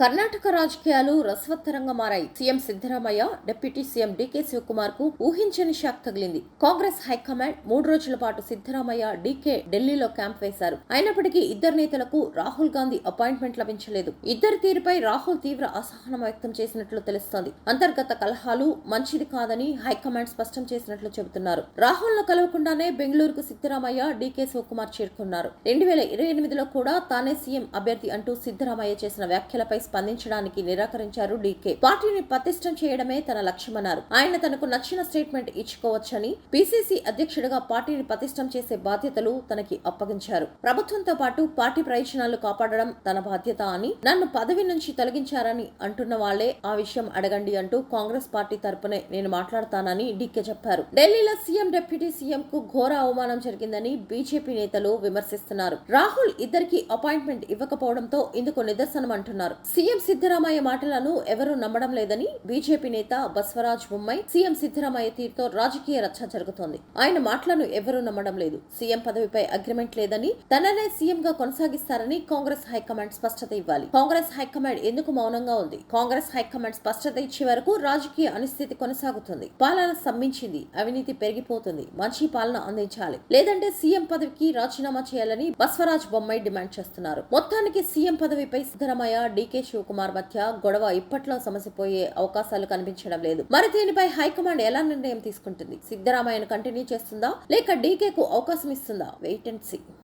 కర్ణాటక రాజకీయాలు రసవత్తరంగా మారాయి. CM Siddaramaiah deputy CM DK శివకుమార్కు ఊహించని షాక్ తగిలింది. కాంగ్రెస్ హైకమాండ్ మూడు రోజుల పాటు సిద్దరామయ్య డీకే ఢిల్లీలో క్యాంప్ వేశారు. అయినప్పటికీ ఇద్దరు నేతలకు రాహుల్ గాంధీ అపాయింట్మెంట్ లభించలేదు. ఇద్దరి తీరుపై రాహుల్ తీవ్ర అసహనం వ్యక్తం చేసినట్లు తెలుస్తోంది. అంతర్గత కలహాలు మంచిది కాదని హైకమాండ్ స్పష్టం చేసినట్లు చెబుతున్నారు. రాహుల్ను కలవకుండానే బెంగళూరుకు సిద్దరామయ్య డీకే శివకుమార్ చేరుకున్నారు. రెండు వేల ఇరవై ఎనిమిదిలో కూడా తానే సీఎం అభ్యర్థి అంటూ సిద్దరామయ్య చేసిన వ్యాఖ్యలపై స్పందించడానికి నిరాకరించారు డీకే. పార్టీని పతిష్టం చేయడమే తన లక్ష్యమన్నారు. ఆయన తనకు నచ్చిన స్టేట్మెంట్ ఇచ్చుకోవచ్చని పిసిసి అధ్యక్షుడిగా పార్టీని పతిష్టం చేసే బాధ్యతలు తనకి అప్పగించారు. ప్రభుత్వంతో పాటు పార్టీ ప్రయోజనాలు కాపాడడం తన బాధ్యత అని నన్ను పదవి నుంచి తొలగించారని అంటున్న వాళ్ళే ఆ విషయం అడగండి అంటూ కాంగ్రెస్ పార్టీ తరపునే నేను మాట్లాడతానని డీకే చెప్పారు. ఢిల్లీలో సీఎం డిప్యూటీ సీఎం కు ఘోర అవమానం జరిగిందని బీజేపీ నేతలు విమర్శిస్తున్నారు. రాహుల్ ఇద్దరికి అపాయింట్మెంట్ ఇవ్వకపోవడంతో ఇందుకు నిదర్శనం అంటున్నారు సీఎం సిద్దరామయ్య మాటలను ఎవరూ నమ్మడం లేదని బీజేపీ నేత బస్వరాజ్ బొమ్మాయి సీఎం సిద్దరామయ్య తీరుతో రాజకీయ రచ్చ జరుగుతోంది. ఆయన మాటలను ఎవరూ నమ్మడం లేదు. సీఎం పదవిపై అగ్రిమెంట్ లేదని తననే సీఎం గా కొనసాగిస్తారని కాంగ్రెస్ హైకమాండ్ స్పష్టత ఇవ్వాలి. కాంగ్రెస్ హైకమాండ్ ఎందుకు మౌనంగా ఉంది? కాంగ్రెస్ హైకమాండ్ స్పష్టత ఇచ్చే వరకు రాజకీయ అనిస్థితి కొనసాగుతుంది. పాలన సమ్మించింది. అవినీతి పెరిగిపోతుంది. మంచి పాలన అందించాలి. లేదంటే సీఎం పదవికి రాజీనామా చేయాలని బస్వరాజ్ బొమ్మై డిమాండ్ చేస్తున్నారు. మొత్తానికి సీఎం పదవిపై సిద్దరామయ్య డీకే శివకుమార్ మధ్య గొడవ ఇప్పట్లో సమసిపోయే అవకాశాలు కనిపించడం లేదు. మరి దీనిపై హైకమాండ్ ఎలా నిర్ణయం తీసుకుంటుంది? సిద్ధరామయ్యను కంటిన్యూ చేస్తుందా? లేక డీకేకు అవకాశం ఇస్తుందా? Wait and see.